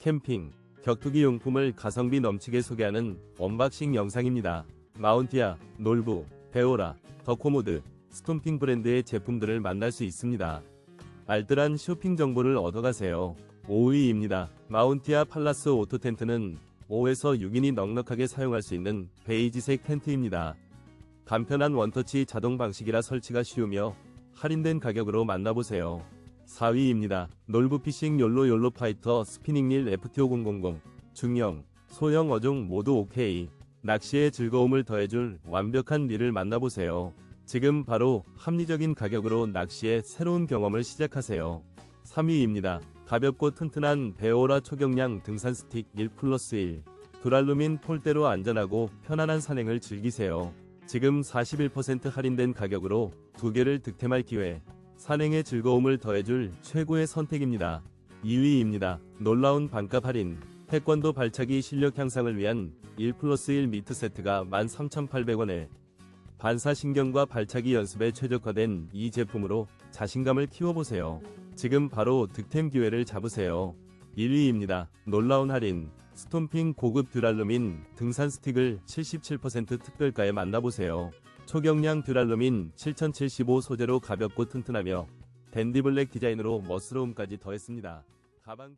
캠핑, 격투기 용품을 가성비 넘치게 소개하는 언박싱 영상입니다. 마운티아, 놀부, 베오라, 더코모드, 스톰핑 브랜드의 제품들을 만날 수 있습니다. 알뜰한 쇼핑 정보를 얻어가세요. 5위입니다. 마운티아 팔라스 오토 텐트는 5에서 6인이 넉넉하게 사용할 수 있는 베이지색 텐트입니다. 간편한 원터치 자동 방식이라 설치가 쉬우며 할인된 가격으로 만나보세요. 4위입니다. 놀부 피싱 욜로 욜로 파이터 스피닝릴 FT5000 중형, 소형 어종 모두 오케이. 낚시의 즐거움을 더해줄 완벽한 릴을 만나보세요. 지금 바로 합리적인 가격으로 낚시의 새로운 경험을 시작하세요. 3위입니다. 가볍고 튼튼한 베오라 초경량 등산 스틱 1 플러스 1. 두랄루민 폴대로 안전하고 편안한 산행을 즐기세요. 지금 41% 할인된 가격으로 두 개를 득템할 기회. 산행의 즐거움을 더해줄 최고의 선택입니다. 2위입니다. 놀라운 반값 할인. 태권도 발차기 실력 향상을 위한 1 플러스 1 미트 세트가 13,800원에 반사신경과 발차기 연습에 최적화된 이 제품으로 자신감을 키워보세요. 지금 바로 득템 기회를 잡으세요. 1위입니다. 놀라운 할인. 스톰핑 고급 듀랄루민 등산 스틱을 77% 특별가에 만나보세요. 초경량 듀랄루민 7075 소재로 가볍고 튼튼하며 댄디블랙 디자인으로 멋스러움까지 더했습니다. 가방